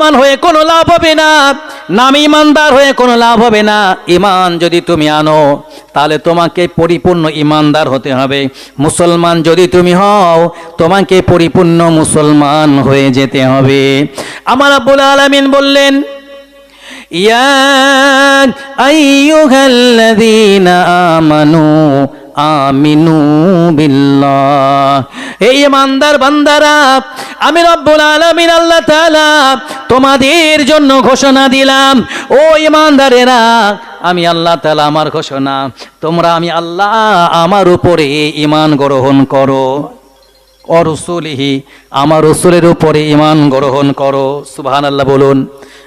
মান হয়ে কোনো লাভ হবে না। নাম ইমানদার হয়ে কোনো লাভ হবে না। ইমান যদি তুমি আনো, তাহলে তোমাকে পরিপূর্ণ ইমানদার হতে হবে। মুসলমান যদি তুমি হও, তোমাকে পরিপূর্ণ মুসলমান হয়ে যেতে হবে। আমার আব্বুল আলামিন বললেন, ইয়া আইয়ুহাল্লাযীনা আমানু আমিনু বিল্লাহ। এই ইমানদার বান্দারা, আমি রব্বুল আলামিন আল্লাহ তাআলা তোমাদের জন্য ঘোষণা দিলাম। ও ইমানদারেরা, আমি আল্লাহ তাআলা আমার ঘোষণা, তোমরা আমি আল্লাহ আমার উপরে ইমান গ্রহণ করো। অরসুলিহি আমার রসুলের উপরে ইমান গ্রহণ করো। সুবাহান আল্লাহ বলুন,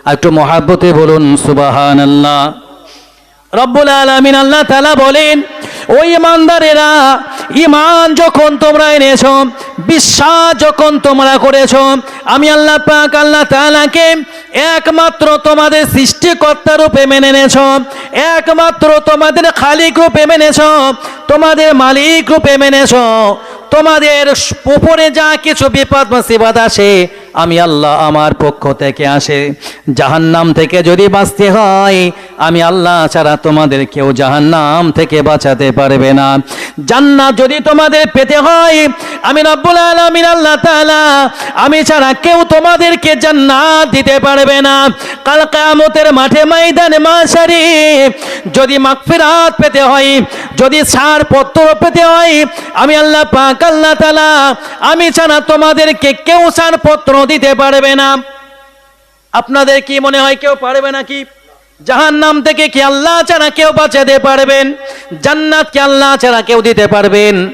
আর একটু মহাব্বতে বলুন সুবাহান আল্লাহ রব্বুল আলমিন আল্লাহ তালা বলেন ওই ইমানদারেরা ইমান যখন তোমরা এনেছ, বিশ্বাস যখন তোমরা করেছ, আমি আল্লাহ পাক, আল্লাহ তালাকে একমাত্র তোমাদের সৃষ্টিকর্তা রূপে মেনে নেছ একমাত্র তোমাদের খালিক রূপে মেনেছ তোমাদের মালিক রূপে মেনেছ তোমাদের উপরে যা কিছু বিপদ মুসিবত আসে আমি আল্লাহ আমার পক্ষ থেকে আসে। জাহান্নাম থেকে যদি বাঁচতে হয়, আমি আল্লাহ ছাড়া তোমাদের কেউ জাহান্নাম থেকে বাঁচাতে পারবে না। জান্নাত যদি তোমাদের পেতে হয়, আমি রব্বুল আলামিন আল্লাহ তাআলা, আমি ছাড়া কেউ তোমাদেরকে জান্নাত দিতে পারবে না। কাল কিয়ামতের মাঠে ময়দানে মাশারি, যদি মাগফিরাত পেতে হয়, যদি সার পত্র পেতে হয়, আমি আল্লাহ পাক আল্লাহ তাআলা, আমি ছাড়া তোমাদেরকে কেউ সার পত্র দিতে পারবে না। আপনাদের কি মনে হয় কেউ পারবে নাকি? জাহান নাম থেকে কি আল্লাহ ছাড়া কেউ বাঁচাতে পারবেন? জান্নাত কি আল্লাহ ছাড়া কেউ দিতে পারবেন?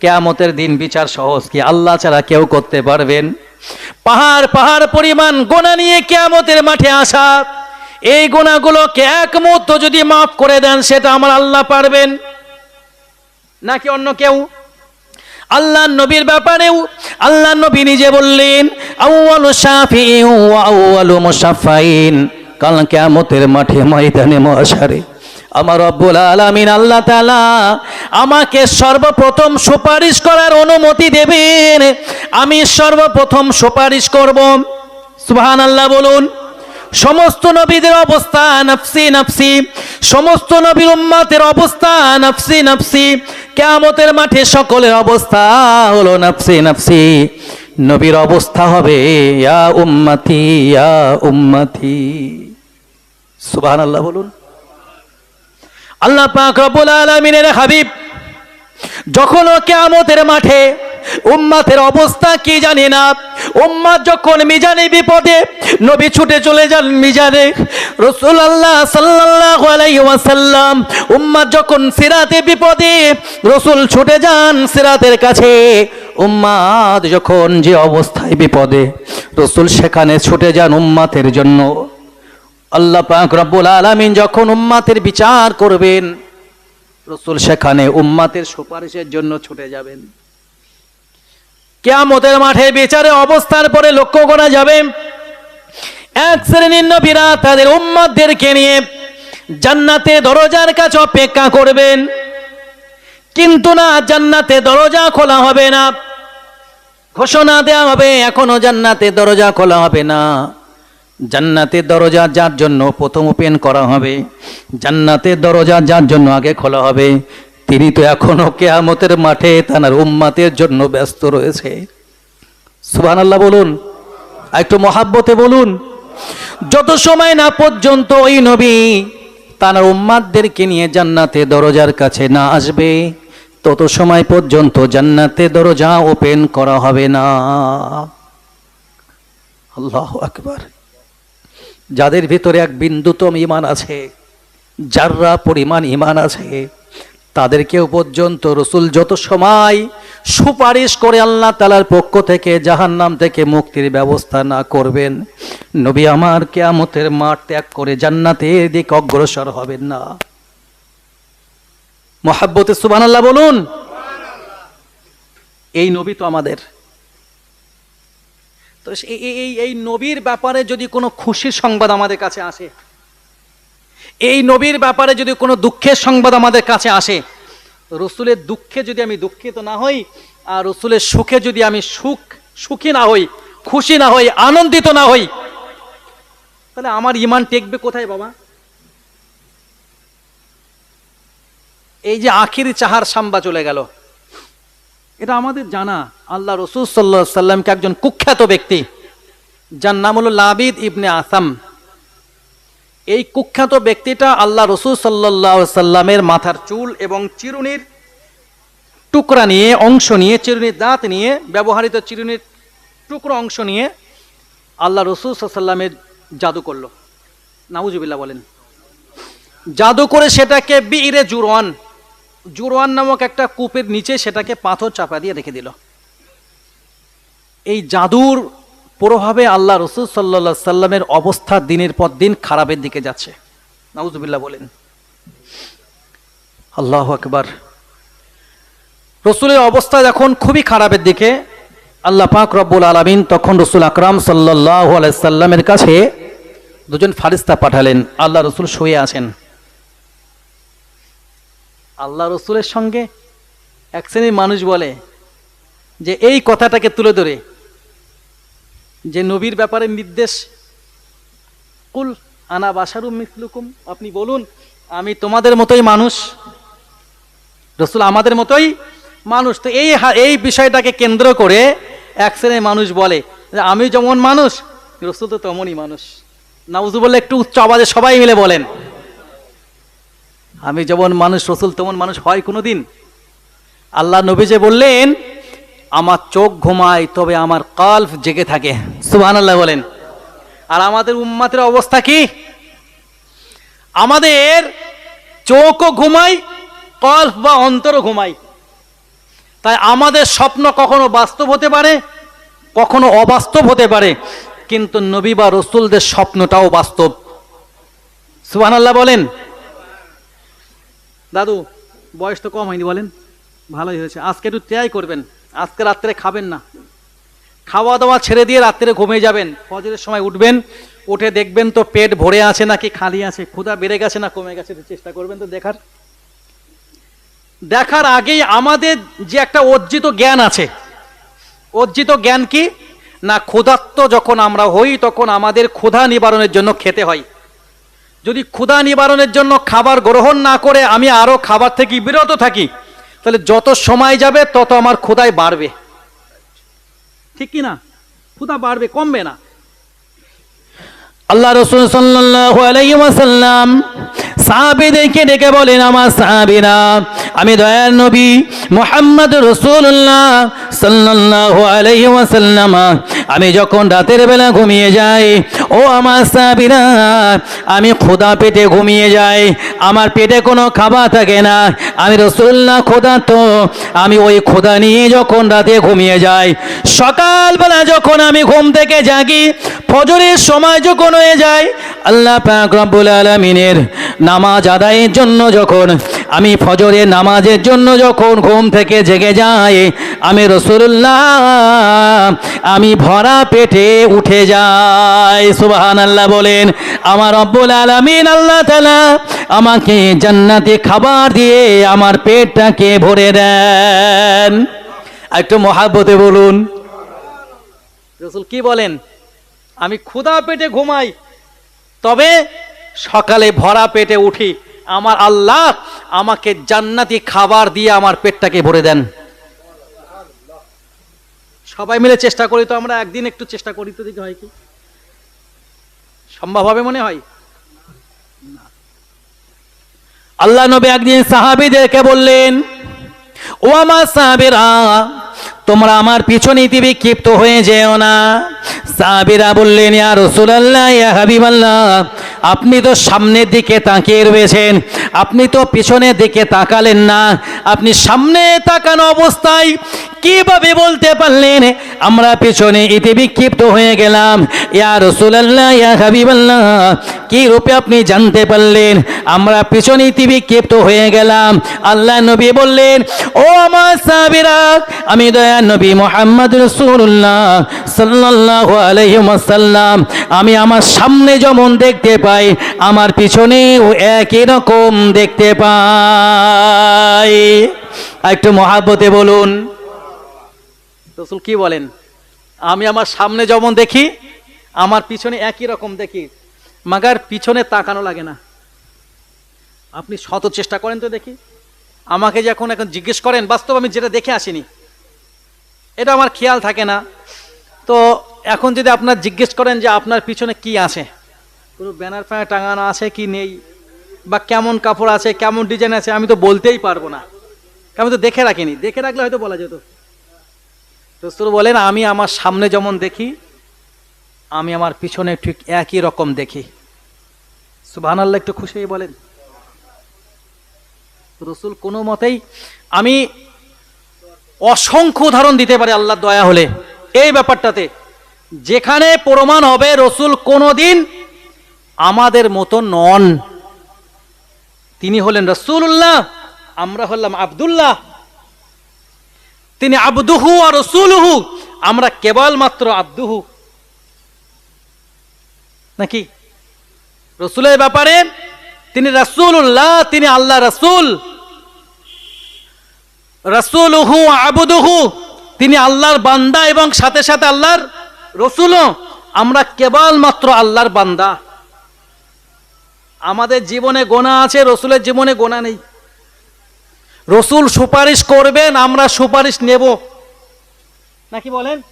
কেয়ামতের দিন বিচার সহজ কি আল্লাহ ছাড়া কেউ করতে পারবেন? পাহাড় পাহাড় পরিমাণ গোনা নিয়ে কেয়ামতের মাঠে আসা। এই গোনাগুলোকে এক মুহূর্ত যদি মাফ করে দেন, সেটা আমার আল্লাহ পারবেন। নাকি অন্য কেউ? আল্লাহ নবীর ব্যাপারেও, আল্লাহ নবী নিজে বললেন, আউয়ালু শাফিউ ওয়া আউয়ালু মুশাফাইন কাল কিয়ামতের মাঠে ময়দানে মহাশারে আমার রব্বুল আলামিন আল্লাহ তালা আমাকে সর্বপ্রথম সুপারিশ করার অনুমতি দেবেন। আমি সর্বপ্রথম সুপারিশ করব। সুবহানাল্লাহ বলুন, সমস্ত নবীদের অবস্থা, নফসি নফসি। সমস্ত নবীর উম্মাতের অবস্থা, নফসি নফসি। কেয়ামতের মাঠে সকলের অবস্থা হলো নাফসি নাফসি। নবীর অবস্থা হবে, ইয়া উম্মতি ইয়া উম্মতি। সুবহানাল্লাহ বলুন। আল্লাহ পাক রব্বুল আলামিনের হাবিব যখন কেয়ামতের মাঠে উম্মাতের অবস্থা কি জানি না, উম্মাত যখন মিজানে বিপদে, নবী ছুটে চলে যান মিজানে। রসুল আল্লাহ সাল্লাল্লাহু আলাইহি ওয়াসাল্লাম উম্মাত যখন সিরাতে বিপদে, রসুল ছুটে যান সিরাতের কাছে। উম্মাদ যখন যে অবস্থায় বিপদে, রসুল সেখানে ছুটে যান উম্মাতের জন্য। আল্লাহ পাক রব্বুল আলামিন যখন উম্মাতের বিচার করবেন রসুল সেখানে উম্মাতের সুপারিশের জন্য ছুটে যাবেন। কেয়ামতের মাঠে বিচারে অবস্থার পরে লক্ষ্য করা যাবে, এক শ্রেণির নবীরা তাদের উম্মাদদেরকে নিয়ে জান্নাতে দরজার কাছে অপেক্ষা করবেন। কিন্তু না জান্নাতে দরজা খোলা হবে না। ঘোষণা দেওয়া হবে, এখনও জান্নাতে দরজা খোলা হবে না। জান্নাতের দরজা যার জন্য প্রথম ওপেন করা হবে জান্নাতের দরজা যার জন্য আগে খোলা হবে, তিনি তো এখনও কেয়ামতের মাঠে তার উম্মাতের জন্য ব্যস্ত রয়েছে। সুবহান আল্লাহ বলুন, একটু মহাব্বতে বলুন, যত সময় না পর্যন্ত ওই নবী তার উম্মাদদেরকে নিয়ে জান্নাতে দরজার কাছে না আসবে, তত সময় পর্যন্ত জান্নাতে দরজা ওপেন করা হবে না। আল্লাহ আকবার। যাদের ভিতরে এক বিন্দুতম ইমান আছে, যাররা পরিমাণ ইমান আছে, তাদেরকেও পর্যন্ত রসুল যত সময় সুপারিশ করে আল্লাহ তালার পক্ষ থেকে জাহান্নাম থেকে মুক্তির ব্যবস্থা না করবেন, নবী আমার কেয়ামতের মাঠ ত্যাগ করে জান্নাতের দিক অগ্রসর হবেন না। মহাব্বতে সুবান আল্লাহ বলুন। এই নবী তো আমাদের তো এই এই নবীর ব্যাপারে যদি কোনো খুশির সংবাদ আমাদের কাছে আসে, এই নবীর ব্যাপারে যদি কোনো দুঃখের সংবাদ আমাদের কাছে আসে, রসুলের দুঃখে যদি আমি দুঃখিত না হই, আর রসুলের সুখে যদি আমি সুখ সুখী না হই, খুশি না হই, আনন্দিত না হই, তাহলে আমার ইমান টেকবে কোথায় বাবা? এই যে আখিরি চাহার সাম্বা চলে গেল। এটা আমাদের জানা। আল্লাহ রসুল সাল্লাহ সাল্লামকে একজন কুখ্যাত ব্যক্তি, যার নাম হলো লাবিদ ইবনে আসাম। এই কুখ্যাত ব্যক্তিটা আল্লাহ রসুল সাল্লাহ সাল্লামের মাথার চুল এবং চিরুনির টুকরা নিয়ে, অংশ নিয়ে, চিরুনির দাঁত নিয়ে, ব্যবহৃত চিরুনির টুকরো অংশ নিয়ে আল্লাহ রসুল সাল্লামের জাদু করল। নাউজুবিল্লাহ বলেন। জাদু করে সেটাকে বীরে জুরওয়ান জুরওয়ান নামক একটা কূপের নিচে সেটাকে পাথর চাপা দিয়ে রেখে দিল। এই জাদুর প্রভাবে আল্লাহ রসুল সাল্লা সাল্লামের অবস্থা দিনের পর দিন খারাপের দিকে যাচ্ছে। নাউজুবিল্লাহ বলেন। আল্লাহ আকবার। রসুলের অবস্থা যখন খুবই খারাপের দিকে, আল্লাহ পাক রব্বুল আলমিন তখন রসুল আকরাম সাল্লাহ আলাইসাল্লামের কাছে দুজন ফারিস্তা পাঠালেন। আল্লাহ রসুল শুয়ে আছেন। আল্লাহ রসুলের সঙ্গে এক শ্রেণির মানুষ বলে যে এই কথাটাকে তুলে ধরে, যে নবীর ব্যাপারে নির্দেশ, কুল আনা বাসারু মিসলুকুম আপনি বলুন, আমি তোমাদের মতোই মানুষ, রসুল আমাদের মতোই মানুষ। তো এই এই বিষয়টাকে কেন্দ্র করে এক শ্রেণির মানুষ বলে যে, আমি যেমন মানুষ, রসুল তো তেমনই মানুষ। নাউজু বললে একটু উচ্চ আওয়াজে সবাই মিলে বলেন আমি যেমন মানুষ, রসুল তেমন মানুষ হয় কোনো দিন আল্লাহ নবী যে বললেন, আমার চোখ ঘুমায়, তবে আমার কল্প জেগে থাকে। সুবহান আল্লাহ বলেন। আর আমাদের উম্মাতের অবস্থা কি? আমাদের চোখও ঘুমাই কল্প বা অন্তরও ঘুমাই তাই আমাদের স্বপ্ন কখনো বাস্তব হতে পারে, কখনো অবাস্তব হতে পারে, কিন্তু নবী বা রসুলদের স্বপ্নটাও বাস্তব। সুবহান আল্লাহ বলেন। দাদু, বয়স তো কম হয়নি বলেন। ভালোই হয়েছে। আজকে একটু ট্রাই করবেন। আজকে রাত্রে খাবেন না। খাওয়া দাওয়া ছেড়ে দিয়ে রাত্রে ঘুমিয়ে যাবেন। ফজরের সময় উঠবেন, উঠে দেখবেন তো পেট ভরে আছে নাকি খালি আছে। ক্ষুধা বেড়ে গেছে না কমে গেছে চেষ্টা করবেন তো দেখার। দেখার আগেই আমাদের যে একটা অর্জিত জ্ঞান আছে। অর্জিত জ্ঞান কি? না ক্ষুধার্ত যখন আমরা হই, তখন আমাদের ক্ষুধা নিবারণের জন্য খেতে হয়। যদি ক্ষুধা নিবারণের জন্য খাবার গ্রহণ না করে আমি আরও খাবার থেকে বিরত থাকি, তাহলে যত সময় যাবে তত আমার ক্ষুধাই বাড়বে। ঠিক কি না? ক্ষুধা বাড়বে, কমবে না। আল্লাহ রসুল ওয়াসাল্লাম সাহাবীদেরকে ডেকে বলেন, আমার সাহাবীরা, আমি দয়ার নবী মুহাম্মদ রাসূলুল্লাহ সাল্লাল্লাহু আলাইহি আমি যখন রাতের বেলা ঘুমিয়ে যাই, ও আমার সাহাবীরা, আমি খোদা পেটে ঘুমিয়ে যাই, আমার পেটে কোনো খাবার থাকে না, আমি রসুল্লাহ খোদা তো আমি ওই খোদা নিয়ে যখন রাতে ঘুমিয়ে যাই, সকালবেলা যখন আমি ঘুম থেকে জাগি, ফজরের সময় যখন হয়ে যায়, আল্লাহ পাক রব্বুল আলামিনের নামাজ আদায়ের জন্য যখন, আমি ফজরের নামাজের জন্য যখন ঘুম থেকে জেগে যাই, আমি রসুল্লাহ আমি ভরা পেটে উঠে যাই। সুবাহান আল্লাহ বলেন, আমার রব্বুল আলামিন আল্লাহ তাআলা আমাকে জান্নাতে খাবার দিয়ে আমার পেটটাকে ভরে দেন। একটু মহাব্বতে বলুন। রসুল কি বলেন? আমি ক্ষুধা পেটে ঘুমাই। তবে সকালে ভরা পেটে উঠি, আমার আল্লাহ আমাকে জান্নাতি খাবার দিয়ে আমার পেটটাকে ভরে দেন। সবাই মিলে চেষ্টা করি তো আমরা একদিন একটু চেষ্টা করি তো দেখি হয় কি। সম্ভব হবে মনে হয়? আল্লাহ নবী একদিন সাহাবিদেরকে বললেন, ও আমার সাহাবিরা তোমরা আমার পিছনে ইতি বিক্ষিপ্ত হয়ে যেও না। সাবিরা বললেন, ইয়া রাসূলুল্লাহ, ইয়া হাবিবাল্লাহ, আপনি তো সামনের দিকে তাকিয়ে রয়েছেন, আপনি তো পিছনের দিকে তাকালেন না। আপনি সামনে তাকানো অবস্থায় কীভাবে বলতে পারলেন, আমরা পিছনে ইতি বিক্ষিপ্ত হয়ে গেলাম। ইয়া রাসূলুল্লাহ, ইয়া হাবিবাল্লাহ, কি রূপে আপনি জানতে পারলেন, আমরা পিছনে ইতি বিক্ষিপ্ত হয়ে গেলাম। আল্লাহ নবী বললেন, ও আমার সাবিরা আমি দয়া নবী মোহাম্মদ রসুল্লাহ সাল্লাল্লাহু আলাইহি ওয়াসাল্লাম। আমি আমার সামনে যেমন দেখতে পাই, আমার পিছনেও একই রকম দেখতে পাই। একটু মহাব্বতে বলুন। রসুল কি বলেন? আমি আমার সামনে যেমন দেখি, আমার পিছনে একই রকম দেখি, মাগার পিছনে তাকানো লাগে না। আপনি শত চেষ্টা করেন তো দেখি। আমাকে যখন এখন জিজ্ঞেস করেন, বাস্তব আমি যেটা দেখে আসিনি এটা আমার খেয়াল থাকে না। তো এখন যদি আপনার জিজ্ঞেস করেন যে আপনার পিছনে কি আছে? কোনো ব্যানার ফ্যানার টাঙানো আছে কি নেই? বা কেমন কাপড় আছে, কেমন ডিজাইন আছে, আমি তো বলতেই পারব না। আমি তো দেখে রাখিনি। দেখে রাখলে হয়তো বলা যেত। রসুল বলেন, আমি আমার সামনে যেমন দেখি, আমি আমার পিছনে ঠিক একই রকম দেখি। সুবহান আল্লাহ একটু খুশি বলেন। রসুল কোনো মতেই আমি অসংখ্য উদাহরণ দিতে পারে আল্লাহ দয়া হলে। এই ব্যাপারটাতে, যেখানে প্রমাণ হবে রসুল কোনোদিন আমাদের মতো নন। তিনি হলেন রসুল্লাহ আমরা হলাম আবদুল্লাহ। তিনি আবদুহু আর রসুলহু, আমরা কেবলমাত্র আব্দুহু। নাকি? রসুলের ব্যাপারে তিনি রাসূলুল্লাহ, তিনি আল্লাহ রাসূল। রাসূলুহু আবুদুহু, তিনি আল্লাহর বান্দা এবং সাথে সাথে আল্লাহর রসুলও। আমরা কেবলমাত্র আল্লাহর বান্দা। আমাদের জীবনে গোনা আছে, রসুলের জীবনে গোনা নেই। রসুল সুপারিশ করবেন, আমরা সুপারিশ নেব। নাকি বলেন?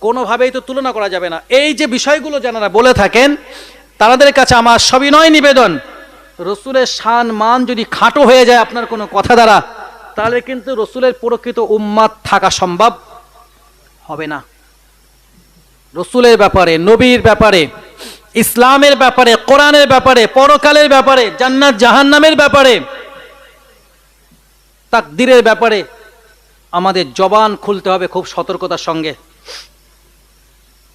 কোনোভাবেই তো তুলনা করা যাবে না। এই যে বিষয়গুলো যারা বলে থাকেন, তাদের কাছে আমার সবিনয় নিবেদন। রসুলের শান মান যদি খাটো হয়ে যায়, আপনার কোনো কথা দ্বারা তাহলে কিন্তু রসুলের প্রকৃত উম্মাদ থাকা সম্ভব হবে না। রসুলের ব্যাপারে, নবীর ব্যাপারে, ইসলামের ব্যাপারে, কোরআনের ব্যাপারে, পরকালের ব্যাপারে, জান্নাত, জাহান্নামের ব্যাপারে, তাকদিরের ব্যাপারে আমাদের জবান খুলতে হবে খুব সতর্কতার সঙ্গে।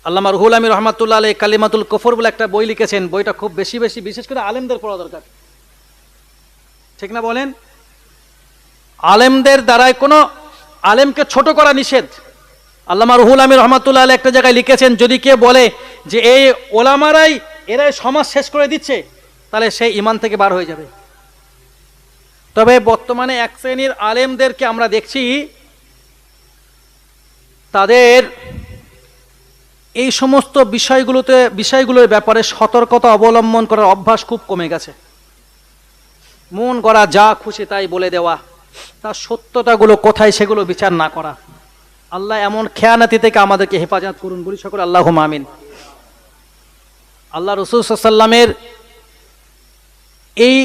আল্লামা রুহুল আলী রহমাতুল্লাহ আলী কালিমাতুল কফর বলে একটা বই লিখেছেন। বইটা খুব বেশি বেশি, বিশেষ করে আলেমদের পড়া দরকার। ঠিক না বলেন? আলেমদের দ্বারাই কোনো আলেমকে ছোট করা নিষেধ। আল্লামা রুহুল আমির রহমাতুল্লাহ একটা জায়গায় লিখেছেন, যদি কে বলে যে এই ওলামারাই এরাই সমাজ শেষ করে দিচ্ছে, তাহলে সে ইমান থেকে বার হয়ে যাবে। তবে বর্তমানে এক শ্রেণির আলেমদেরকে আমরা দেখছি, তাদের এই সমস্ত বিষয়গুলোতে, বিষয়গুলোর ব্যাপারে সতর্কতা অবলম্বন করার অভ্যাস খুব কমে গেছে। মন করা যা খুশি তাই বলে দেওয়া। তার সত্যতাগুলো কোথায় সেগুলো বিচার না করা। আল্লাহ এমন খেয়ানাতি থেকে আমাদেরকে হেফাজত করুন। বলি সকল আল্লাহ আমিন। আল্লাহ রসুল এই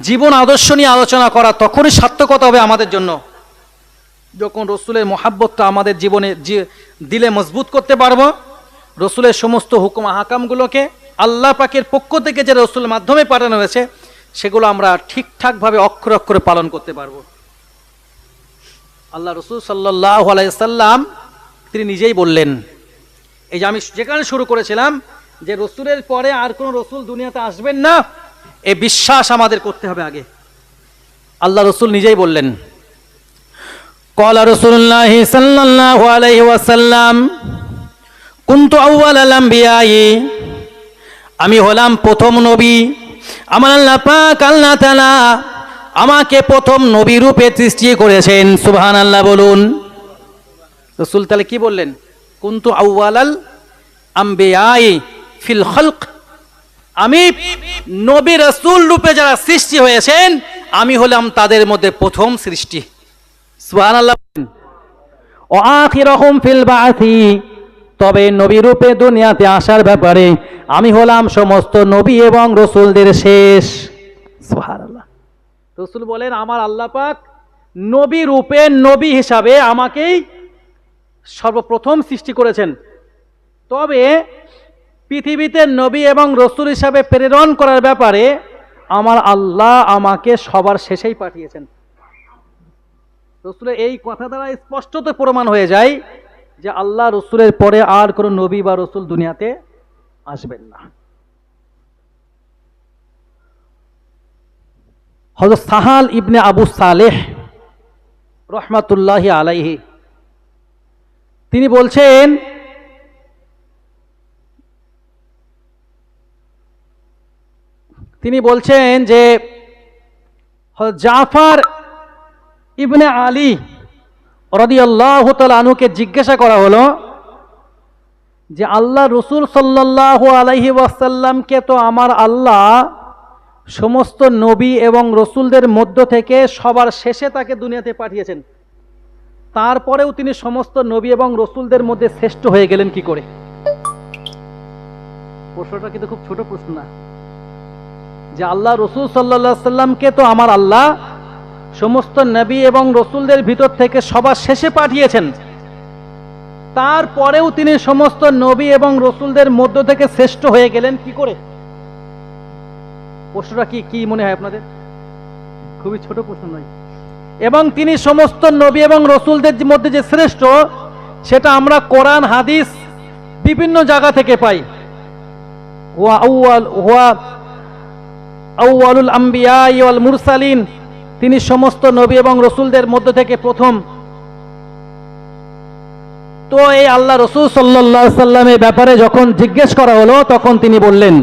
জীবন আদর্শ নিয়ে আলোচনা করা তখনই সার্থকতা হবে আমাদের জন্য। যখন রসুলের মহাব্বতটা আমাদের জীবনে দিলে মজবুত করতে পারব, রসুলের সমস্ত হুকুম হাকামগুলোকে আল্লাহ পাকের পক্ষ থেকে যে রসুলের মাধ্যমে পাঠানো হয়েছে, সেগুলো আমরা ঠিকঠাকভাবে অক্ষরে অক্ষরে পালন করতে পারব। আল্লাহ রসুল সাল্লাহ আলাইসাল্লাম তিনি নিজেই বললেন। এই যে আমি যেখানে শুরু করেছিলাম যে রসুলের পরে আর কোনো রসুল দুনিয়াতে আসবেন না, এ বিশ্বাস আমাদের করতে হবে আগে। আল্লাহ রসুল নিজেই বললেন, কলা রসুল্লাহ সাল্লাহ আলাইহি ওয়াসাল্লাম, কুন্তু আউ্বাল আলাম বিয়াই আমি হলাম প্রথম নবী, আমার আল্লাহ পাক আল্লাহ তালা আমাকে প্রথম নবী রূপে সৃষ্টি করেছেন সুবহান আল্লাহ বলুন। রসুল তাহলে কি বললেন? কুন্তু আউয়ালাল আম্বিয়াই ফিল খলক। আমি নবী রসুল রূপে যারা সৃষ্টি হয়েছেন, আমি হলাম তাদের মধ্যে প্রথম সৃষ্টি। সুহান আল্লাহ ও আখিরহুম ফিল বাআথি তবে নবী রূপে দুনিয়াতে আসার ব্যাপারে আমি হলাম সমস্ত নবী এবং রসুলদের শেষ। সুবহানাল্লাহ। রসুল বলেন, আমার আল্লাহ পাক নবী রূপে নবী হিসাবে আমাকেই সর্বপ্রথম সৃষ্টি করেছেন। তবে পৃথিবীতে নবী এবং রসুল হিসাবে প্রেরণ করার ব্যাপারে আমার আল্লাহ আমাকে সবার শেষেই পাঠিয়েছেন। রসুলের এই কথা দ্বারা স্পষ্টত প্রমাণ হয়ে যায় যে আল্লাহ রসুলের পরে আর কোনো নবী বা রসুল দুনিয়াতে আসবেন না। হজরত সাহাল ইবনে আবু সালেহ রহমাতুল্লাহি আলাইহি, তিনি বলছেন তিনি বলছেন যে জাফার ইবনে আলী রদিয়াল্লাহ আনুকে জিজ্ঞাসা করা হলো যে আল্লাহ রসুল সাল্লাহ আলাইহি ওয়াসাল্লামকে তো আমার আল্লাহ সমস্ত নবী এবং রসুলদের মধ্য থেকে সবার শেষে তাকে দুনিয়াতে পাঠিয়েছেন। তারপরেও তিনি সমস্ত নবী এবং রসুলদের মধ্যে শ্রেষ্ঠ হয়ে গেলেন কি করে? প্রশ্নটা কিন্তু খুব ছোট প্রশ্ন না। যে আল্লাহ রসুল সাল্লাহ সাল্লামকে তো আমার আল্লাহ সমস্ত নবী এবং রসুলদের ভিতর থেকে সবার শেষে পাঠিয়েছেন। তারপরেও তিনি সমস্ত নবী এবং রসুলদের মধ্য থেকে শ্রেষ্ঠ হয়ে গেলেন কি করে? প্রশ্নটা কি কি মনে হয় আপনাদের? খুবই ছোট প্রশ্ন নয়। এবং তিনি সমস্ত নবী এবং রসুলদের মধ্যে যে শ্রেষ্ঠ, সেটা আমরা কোরআন, হাদিস বিভিন্ন জায়গা থেকে পাই। আউয়াল আউয়ালুল আম্বিয়া মুরসালিন, তিনি সমস্ত নবী এবং রসুলদের মধ্য থেকে প্রথম। তো এই আল্লাহ রসুল সাল্লাহ সাল্লামের ব্যাপারে যখন জিজ্ঞেস করা হলো, তখন তিনি বললেন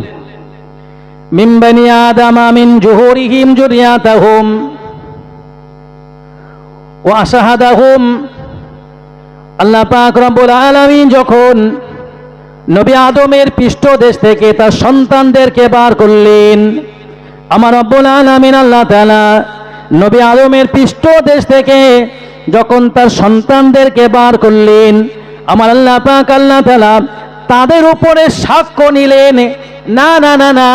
যখন নবী আদমের পৃষ্ঠদেশ থেকে তার সন্তানদেরকে বার করলেন, আমার রব্বুল আলামিন আল্লাহ তাআলা নবী আদমের পৃষ্ঠদেশ থেকে যখন তার সন্তানদেরকে বার করলেন, আমার আল্লাহ পাক আল্লাহ তাদের উপরে সাক্ষ্য নিলেন, না না না না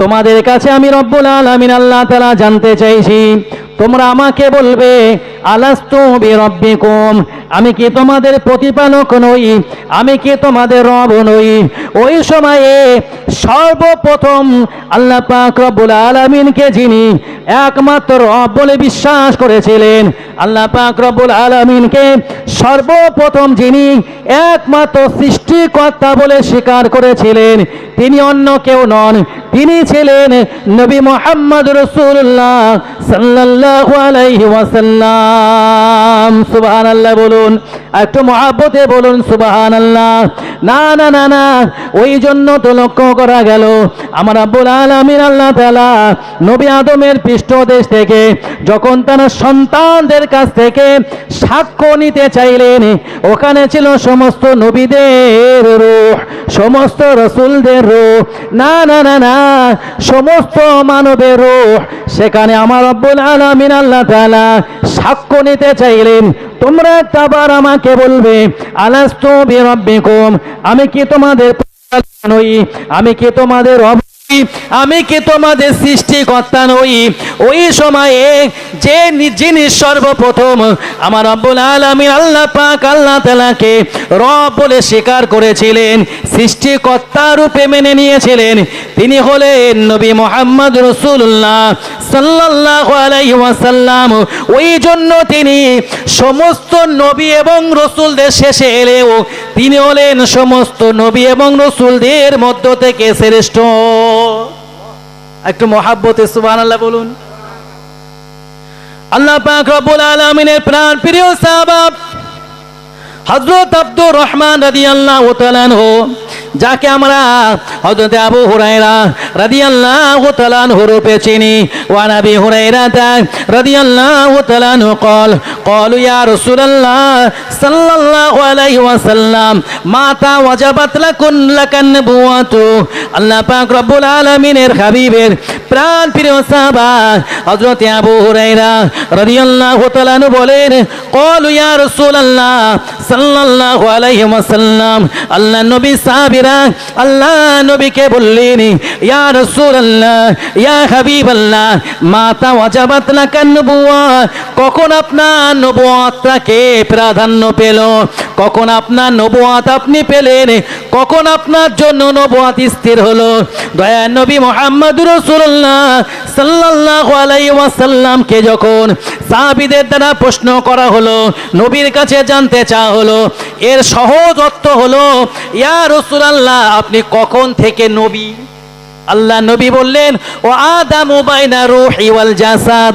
তোমাদের কাছে আমি রব্বুল আলমিন আল্লাহ তালা জানতে চাইছি। তোমরা আমাকে বলবে, আলাস্তু বিরব্বিকুম, আমি কি তোমাদের প্রতিপালক নই? আমি কি তোমাদের রব নই? ওই সময়ে সর্বপ্রথম আল্লাহ পাক রব্বুল আলামিনকে যিনি একমাত্র রব বলে বিশ্বাস করেছিলেন, আল্লাহ পাক রব্বুল আলামিনকে সর্বপ্রথম যিনি একমাত্র সৃষ্টিকর্তা বলে স্বীকার করেছিলেন, তিনি অন্য কেউ নন। তিনি ছিলেন নবী মোহাম্মদ রসুল্লাহ বলুন, একটু মহাব্বতে বলুন না না না না, ওই জন্য তো লক্ষ্য করা গেল, আমার আব্বুল আল্লাহ নবী আদমের থেকে যখন তার সন্তানদের কাছ থেকে সাক্ষ্য নিতে চাইলেন, ওখানে ছিল সমস্ত নবীদের রূহ, সমস্ত রসুলদের রূহ, না না না না, সমস্ত মানবের রূহ। সেখানে আমার আব্বুল আলামিন আল্লাহ তাআলা সাক্ষ্য নিতে চাইলেন, তোমরা একটাবার আমাকে বলবে, আলাস্তু বিরব্বিকুম আমি কি তোমাদের নই আমি কি তোমাদের রব? আমি কি তোমাদের সৃষ্টিকর্তা নই? ওই সময়ে যে যিনি সর্বপ্রথম আমার রব্বুল আলামিন আল্লাহ পাক আল্লাহ তাআলাকে রব বলে স্বীকার করেছিলেন, সৃষ্টিকর্তা রূপে মেনে নিয়েছিলেন, তিনি হলেন নবী মোহাম্মদ রসুল্লাহ সাল্লাল্লাহু আলাইহি ওয়াসাল্লাম। ওই জন্য তিনি সমস্ত নবী এবং রসুলদের শেষে এলেও তিনি হলেন সমস্ত নবী এবং রসুলদের মধ্য থেকে শ্রেষ্ঠ। একটু মহাব্বতে সুবহানাল্লাহ বলুন আল্লাহ পাক রব্বুল আলামিনের প্রাণ প্রিয় সাহাবা হযরত আব্দুর রহমান রাদিয়াল্লাহু তাআলা আনহু যাকে আমরা হযরত আবু হুরায়রা রাদিয়াল্লাহু তাআলা আনহু রূপে চিনি ওয়া নবী হুরায়রা রাদিয়াল্লাহু তাআলা আনহু قال قالوا يا رسول الله صلى الله عليه وسلم মাতা ওয়াজাবাত লাকুন লাকান নবুয়াতু আল্লাহ পাক রব্বুল আলামিনের হাবিবের প্রাণ প্রিয় সাহাবা হযরত আবু হুরায়রা রাদিয়াল্লাহু তাআলা আনহু বলেন قالوا يا رسول الله সাল্লাল্লাহু আলাইহি ওয়াসাল্লাম আল্লাহ নবী সাহাবীরা আল্লাহ নবীকে বললেন ইয়া রাসূলুল্লাহ ইয়া হাবিবাল্লাহ মাতা ওয়াজাবাত লাকান নবুয়া কখন আপনার নবুয়াতটাকে প্রাধান্য পেল। কখন আপনার নবুয়াত আপনি পেলেন, কখন আপনার জন্য নবুয়াত স্থির হলো। দয়া নবী মোহাম্মদ রসুল্লাহ সাল্লাল্লাহু আলাইহি ওয়াসাল্লামকে যখন সাহাবীদের দ্বারা প্রশ্ন করা হলো, নবীর কাছে জানতে চাওয়া হলো, এর সহজ অর্থ হলো, ইয়া রসুলাল্লাহ, আপনি কখন থেকে নবী? আল্লাহ নবী বললেন, ও আদাম বাইনা রুহি ওয়াল জাসাদ।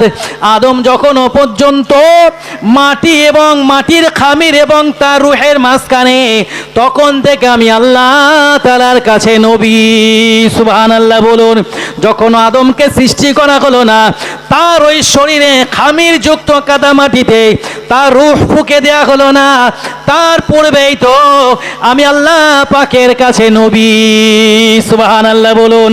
আদম যখন পর্যন্ত মাটি এবং মাটির খামির এবং তার রুহের মাঝখানে, তখন থেকে আমি আল্লাহ তালার কাছে নবী। সুবহান আল্লাহ বলুন, যখন আদমকে সৃষ্টি করা হলো না, তার ওই শরীরে খামির যুক্ত কাদা মাটিতে তার রুহ ফুকে দেয়া হলো না, তার পূর্বেই তো আমি আল্লাহ পাকের কাছে নবী। সুবাহান আল্লাহ বলুন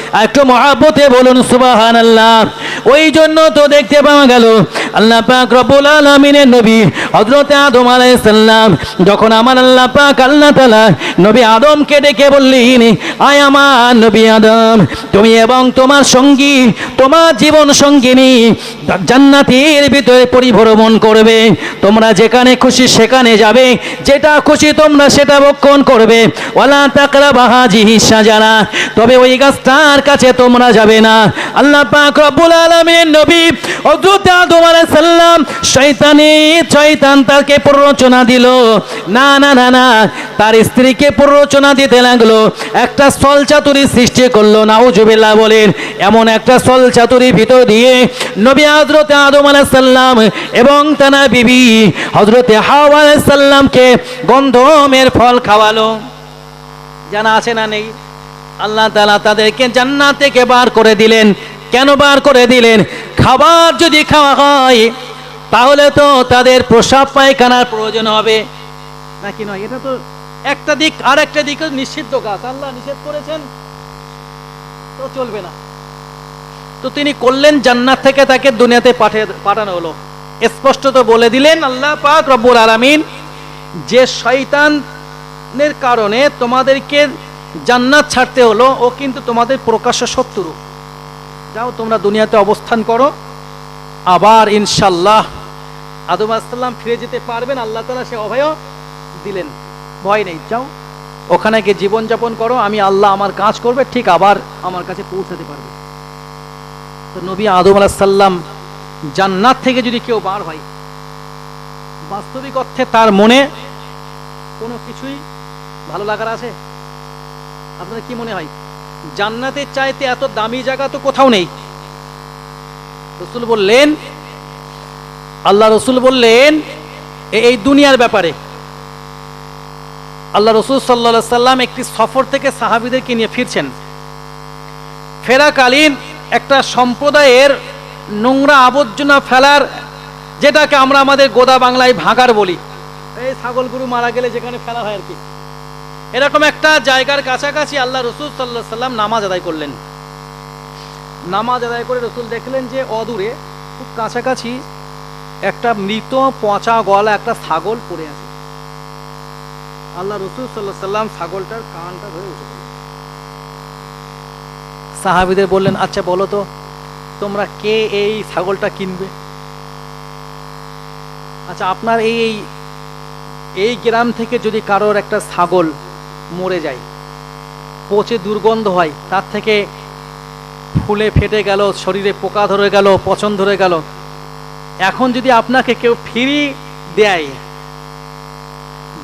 একটু মহাব্বতে বলুন সুবাহান আল্লাহ ওই জন্য তো দেখতে পাওয়া গেল, আল্লাহ পাক রব্বুল আলমিনের নবী হজরতে আদম আলাইসাল্লাম যখন আমার আল্লাহ পাক আল্লাহ তালা নবী আদমকে ডেকে বললেন, আয় আমার নবী আদম, তুমি এবং তোমার সঙ্গী, তোমার জীবন সঙ্গিনী জান্নাতের ভিতরে পরিভ্রমণ করবে। তোমরা যেখানে খুশি সেখানে যাবে, যেটা খুশি তোমরা সেটা বক্ষণ করবে। ওয়ালা তাকরা বাহাজি সাজানা তবে ওই গাছটার কাছে তোমরা যাবে না। আল্লাহ পাক রব্বুল আলামিন নবী হযরত আদম আলাইহিস সালাম শয়তানি শয়তান তাকে প্ররোচনা দিল। না না না না, তার স্ত্রীকে প্ররোচনা দিতে লাগল। একটা সল চাতুরি সৃষ্টি করল, নাউজুবিল্লাহ বলেন। এমন একটা সল চাতুরি ভিতর দিয়ে নবী হযরত আদম আলাইহিস সালাম এবং তানা বিবি হযরতে হাওয়া আলাইহিস সালামকে গন্ধমের ফল খাওয়ালো। জানা আছে না নেই? আল্লাহ তালা তাদেরকে জান্নাত থেকে বার করে দিলেন। কেন বার করে দিলেন? খাবার যদি খাওয়া হয়, তাহলে তো তাদের প্রসাব পায়খানার প্রয়োজন হবে। নাকি নয়? এটা তো একটা দিক আর একটা দিক নিষিদ্ধ কাজ আল্লাহ নিষেধ করেছেন, তো চলবে না। তো তিনি করলেন, জান্নাত থেকে তাকে দুনিয়াতে পাঠিয়ে পাঠানো হলো। স্পষ্ট তো বলে দিলেন আল্লাহ পাক রব্বুল আলামিন, যে শয়তানের কারণে তোমাদেরকে জান্নাত ছাড়তে হলো, ও কিন্তু তোমাদের প্রকাশ্য শত্রু। যাও, তোমরা দুনিয়াতে অবস্থান করো। আবার ইনশাল্লাহ আদম আসসালাম ফিরে যেতে পারবেন, আল্লাহ তালা সে অভয় দিলেন। ভয় নেই, যাও। ওখানে গিয়ে জীবনযাপন করো, আমি আল্লাহ আমার কাজ করবে, ঠিক আবার আমার কাছে পৌঁছাতে পারবে। তো নবী আদম আলাহ সাল্লাম জান্নাত থেকে যদি কেউ বার হয়, বাস্তবিক অর্থে তার মনে কোনো কিছুই ভালো লাগার আছে? আপনার কি মনে হয়? জান্নাতের চাইতে এত দামি জায়গা তো কোথাও নেই। রসুল বললেন, আল্লাহ রসুল বললেন এই দুনিয়ার ব্যাপারে। আল্লাহ রসুল সাল্লা সাল্লাম একটি সফর থেকে সাহাবিদেরকে নিয়ে ফিরছেন। ফেরাকালীন একটা সম্প্রদায়ের নোংরা আবর্জনা ফেলার, যেটাকে আমরা আমাদের গোদা বাংলায় ভাগার বলি। এই ছাগল গরু মারা গেলে যেখানে ফেলা হয় আর কি। এরকম একটা জায়গার কাছাকাছি আল্লাহ রসুল সাল্লাহ সাল্লাম নামাজ আদায় করলেন। নামাজ আদায় করে রসুল দেখলেন যে অদূরে খুব কাছাকাছি একটা মৃত পচা গলা একটা ছাগল পড়ে আছে। আল্লাহ রসুল সাল্লাহ সাল্লাম ছাগলটার কানটা ধরে উঠে সাহাবিদের বললেন আচ্ছা বলো তো, তোমরা কে এই ছাগলটা কিনবে? আচ্ছা আপনার এই- এই গ্রাম থেকে যদি কারোর একটা ছাগল মরে যায়। পচে দুর্গন্ধ হয়, তার থেকে ফুলে ফেটে গেল, শরীরে পোকা ধরে গেল, পচন ধরে গেল। এখন যদি আপনাকে কেউ ফ্রি দেয়,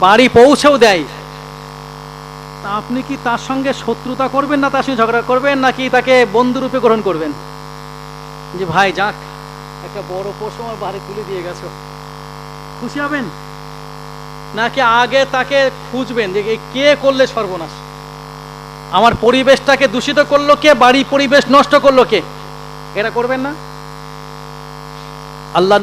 বাড়ি পৌঁছেও দেয়, তা আপনি কি তার সঙ্গে শত্রুতা করবেন না, তার সঙ্গে ঝগড়া করবেন, নাকি তাকে বন্ধুরূপে গ্রহণ করবেন? যে ভাই, যাক, একটা বড় পশু আমার বাড়ি তুলে দিয়ে গেছো। খুশি হবেন? নাকি আগে তাকে খুঁজবেন যে কে করলে সর্বনাশ? আমার পরিবেশটাকে দূষিত করল কে? বাড়ি পরিবেশ নষ্ট করল কে? এটা করবেন না? আল্লাহ